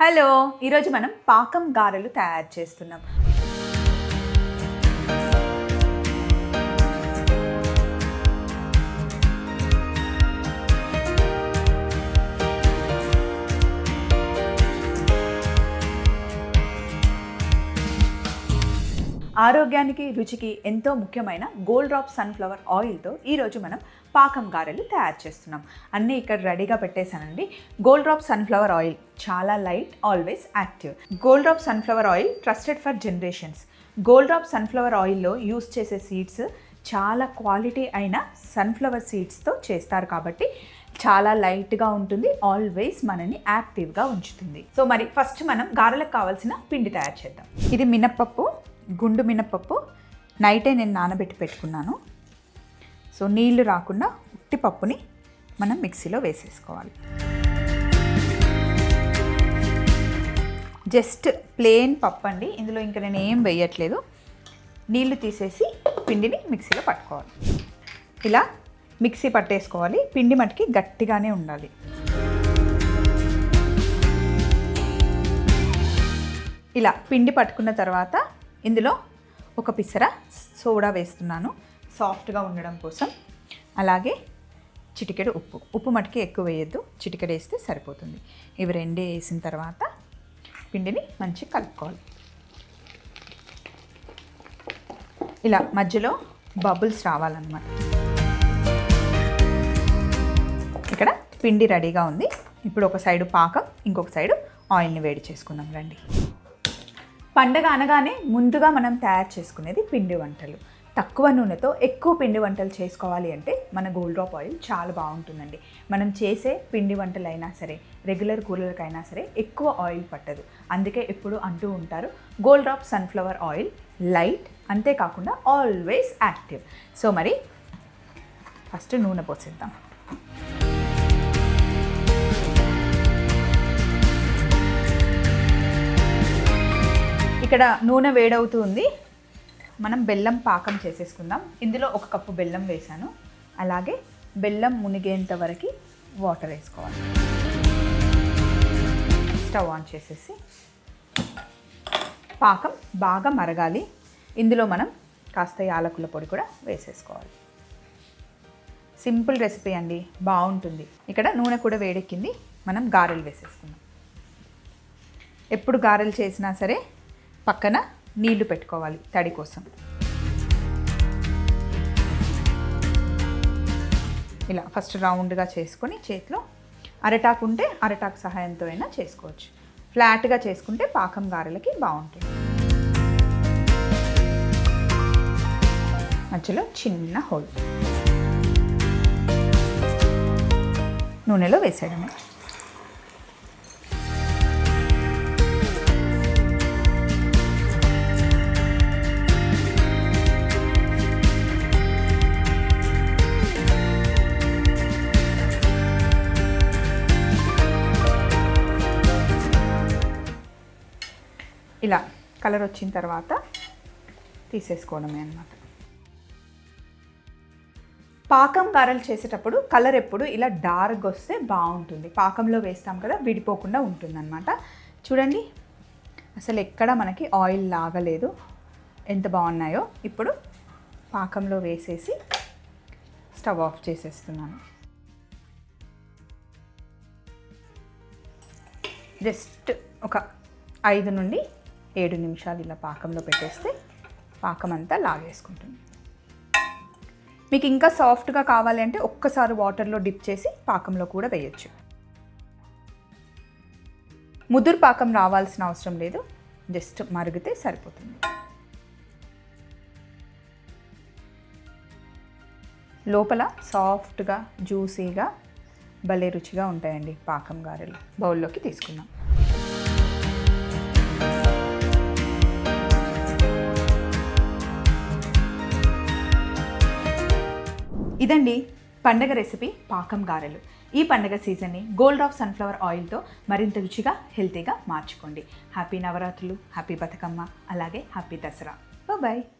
Hello ఈరోజు మనం పాకం గారెలు తయారు చేస్తున్నాం. ఆరోగ్యానికి రుచికి ఎంతో ముఖ్యమైన గోల్డ్ డ్రాప్ సన్ఫ్లవర్ ఆయిల్తో ఈరోజు మనం పాకం గారెలు తయారు చేస్తున్నాం. అన్నీ ఇక్కడ రెడీగా పెట్టేశానండి. గోల్డ్ డ్రాప్ సన్ఫ్లవర్ ఆయిల్ చాలా light always active Gold Drop sunflower oil trusted for generations Gold Drop sunflower ఆయిల్లో యూస్ చేసే సీడ్స్ చాలా క్వాలిటీ అయిన సన్ఫ్లవర్ సీడ్స్తో చేస్తారు కాబట్టి చాలా లైట్గా ఉంటుంది ఆల్వేస్ మనని యాక్టివ్గా ఉంచుతుంది. సో మరి ఫస్ట్ మనం గారెలకు కావాల్సిన పిండి తయారు చేద్దాం. ఇది మినప్పప్పు గుండు మినపప్పు నైటే నేను నానబెట్టి పెట్టుకున్నాను. సో నీళ్ళు రాకుండా ఉట్టి పప్పుని మనం మిక్సీలో వేసేసుకోవాలి. జస్ట్ ప్లేన్ పప్పు అండి. ఇందులో ఇంకా నేను ఏం వేయట్లేదు. నీళ్ళు తీసేసి పిండిని మిక్సీలో పట్టుకోవాలి. ఇలా మిక్సీ పట్టేసుకోవాలి. పిండి మటుకి గట్టిగానే ఉండాలి. ఇలా పిండి పట్టుకున్న తర్వాత ఇందులో ఒక పిసర సోడా వేస్తున్నాను. సాఫ్ట్గా ఉండడం కోసం. అలాగే చిటికెడు ఉప్పు. ఉప్పు మటుకి ఎక్కువ వేయద్దు. చిటికెడు వేస్తే సరిపోతుంది. ఇవి రెండే వేసిన తర్వాత పిండిని మంచిగా కలుపుకోవాలి. ఇలా మధ్యలో బబుల్స్ రావాలన్నమాట. ఇక్కడ పిండి రెడీగా ఉంది. ఇప్పుడు ఒక సైడు పాకం ఇంకొక సైడు ఆయిల్ని వేడి చేసుకుందాం రండి. పండగ అనగానే ముందుగా మనం తయారు చేసుకునేది పిండి వంటలు. తక్కువ నూనెతో ఎక్కువ పిండి వంటలు చేసుకోవాలి అంటే మన గోల్డ్ డ్రాప్ ఆయిల్ చాలా బాగుంటుందండి. మనం చేసే పిండి వంటలు అయినా సరే రెగ్యులర్ కూలర్కైనా సరే ఎక్కువ ఆయిల్ పట్టదు. అందుకే ఎప్పుడు అంటూ ఉంటారు Gold Drop sunflower oil light అంతేకాకుండా ఆల్వేస్ యాక్టివ్. సో మరి ఫస్ట్ నూనె పోసేద్దాం. ఇక్కడ నూనె వేడవుతుంది. మనం బెల్లం పాకం చేసేసుకుందాం. ఇందులో ఒక కప్పు బెల్లం వేసాను అలాగే బెల్లం మునిగేంత వరకు వాటర్ వేసుకోవాలి. స్టవ్ ఆన్ చేసేసి పాకం బాగా మరగాలి. ఇందులో మనం కాస్త యాలకుల పొడి కూడా వేసేసుకోవాలి. సింపుల్ రెసిపీ అండి. బాగుంటుంది. ఇక్కడ నూనె కూడా వేడెక్కింది. మనం గారెలు వేసేసుకుందాం. ఎప్పుడు గారెలు చేసినా సరే పక్కన నీళ్ళు పెట్టుకోవాలి తడి కోసం. ఇలా ఫస్ట్ రౌండ్గా చేసుకొని చేతిలో అరటాకు ఉంటే అరటాకు సహాయంతో అయినా చేసుకోవచ్చు. ఫ్లాట్గా చేసుకుంటే పాకం గారెలకి బాగుంటుంది. మధ్యలో చిన్న హోల్. నూనెలో వేసేయడమే. ఇలా కలర్ వచ్చిన తర్వాత తీసేసుకోవడమే అన్నమాట. పాకం గారెలు చేసేటప్పుడు కలర్ ఎప్పుడు ఇలా డార్క్ వస్తే బాగుంటుంది. పాకంలో వేస్తాం కదా విడిపోకుండా ఉంటుందన్నమాట. చూడండి అసలు ఎక్కడ మనకి ఆయిల్ లాగలేదు. ఎంత బాగున్నాయో ఇప్పుడు పాకంలో వేసేసి స్టవ్ ఆఫ్ చేసేస్తున్నాను. జస్ట్ ఒక ఐదు నుండి ఏడు నిమిషాలు ఇలా పాకంలో పెట్టేస్తే పాకం అంతా లాగేసుకుంటుంది. మీకు ఇంకా సాఫ్ట్గా కావాలి అంటే ఒక్కసారి వాటర్లో డిప్ చేసి పాకంలో కూడా వేయచ్చు. ముదురు పాకం రావాల్సిన అవసరం లేదు. జస్ట్ మరిగితే సరిపోతుంది. లోపల సాఫ్ట్గా జ్యూసీగా భలే రుచిగా ఉంటాయండి పాకం గారెలు. బౌల్లోకి తీసుకుందాం. ఇదండి పండగ రెసిపీ పాకం గారెలు. ఈ పండగ సీజన్ని గోల్డ్ ఆఫ్ సన్ఫ్లవర్ ఆయిల్తో మరింత రుచిగా హెల్తీగా మార్చుకోండి. హ్యాపీ నవరాత్రులు హ్యాపీ బతుకమ్మ అలాగే హ్యాపీ దసరా. బాయ్